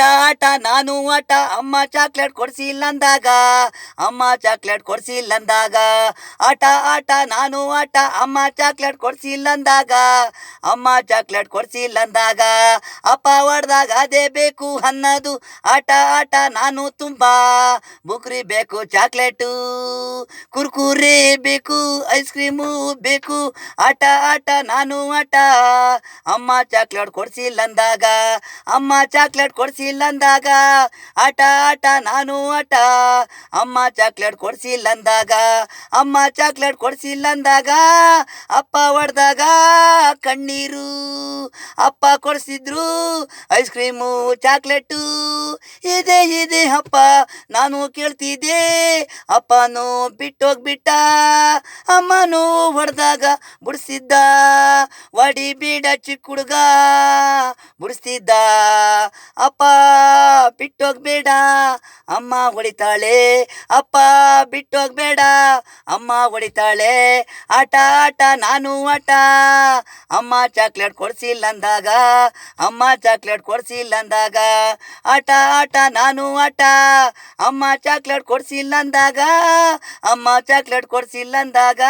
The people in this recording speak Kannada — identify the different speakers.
Speaker 1: ಆಟ ಆಟ, ನಾನು ಆಟ. ಅಮ್ಮ ಚಾಕ್ಲೇಟ್ ಕೊಡ್ಸಿಲ್ಲ ಅಂದಾಗ ಅಮ್ಮ ಚಾಕ್ಲೇಟ್ ಕೊಡ್ಸಿಲ್ಲ ಅಂದಾಗ ಆಟ ಆಟ, ನಾನು ಆಟ. ಅಮ್ಮ ಚಾಕ್ಲೇಟ್ ಕೊಡ್ಸಿಲ್ಲ ಅಂದಾಗ ಅಮ್ಮ ಚಾಕ್ಲೇಟ್ ಕೊಡ್ಸಿಲ್ಲ ಅಂದಾಗ ಅಪ್ಪ ಹೊಡೆದಾಗ ಅದೇ ಬೇಕು ಅನ್ನೋದು. ಆಟ ಆಟ, ನಾನು ತುಂಬ. ಬುಕ್ರಿ ಬೇಕು ಚಾಕ್ಲೇಟು ಕುರ್ಕುರೆ ಬೇಕು ಐಸ್ ಕ್ರೀಮು ಬೇಕು. ಆಟ ಆಟ, ನಾನು ಆಟ. ಅಮ್ಮ ಚಾಕ್ಲೇಟ್ ಕೊಡ್ಸಿಲ್ಲ ಅಂದಾಗ ಅಮ್ಮ ಚಾಕ್ಲೇಟ್ ಕೊಡ್ಸಿಲ್ಲ ಅಂದಾಗ ಆಟ ಆಟ ನಾನು ಆಟ. ಅಮ್ಮ ಚಾಕ್ಲೇಟ್ ಕೊಡ್ಸಿಲ್ಲಂದಾಗ. ಅಮ್ಮ ಚಾಕ್ಲೇಟ್ ಕೊಡ್ಸಿಲ್ಲಂದಾಗ. ಅಪ್ಪ ಹೊಡೆದಾಗ ಕಣ್ಣೀರು. ಅಪ್ಪ ಕೊಡಿಸಿದ್ರು. ಐಸ್ ಕ್ರೀಮು ಚಾಕ್ಲೇಟು ಇದೆ ಇದೆ ಅಪ್ಪ. ನಾನು ಕೇಳ್ತಿದ್ದೆ. ಅಪ್ಪನೂ ಬಿಟ್ಟೋಗ್ಬಿಟ್ಟ. ಅಮ್ಮನೂ ಹೊಡೆದಾಗ ಬುಡಿಸಿದ್ದ. ವಡಿ ಬೀಡ ಚಿಕ್ಕ ಹುಡುಗ ಬುಡಿಸ್ತಿದ್ದ ಅಪ್ಪ ಬಿಟ್ಟೋಗ್ಬೇಡ. ಅಮ್ಮ ಹೊಡಿತಾಳೆ. ಅಪ್ಪ ಬಿಟ್ಟೋಗ್ಬೇಡ. ಅಮ್ಮ ಹೊಡಿತಾಳೆ. ಆಟ ಆಟ, ನಾನು ಆಟ. ಅಮ್ಮ ಚಾಕ್ಲೇಟ್ ಕೊಡ್ಸಿಲ್ಲ ಅಂದಾಗ ಅಮ್ಮ ಚಾಕ್ಲೇಟ್ ಕೊಡ್ಸಿಲ್ಲ ಅಂದಾಗ ಆಟ ಆಟ, ನಾನು ಆಟ. ಅಮ್ಮ ಚಾಕ್ಲೇಟ್ ಕೊಡ್ಸಿಲ್ಲ ಅಂದಾಗ ಅಮ್ಮ ಚಾಕ್ಲೇಟ್ ಕೊಡ್ಸಿಲ್ಲ ಅಂದಾಗ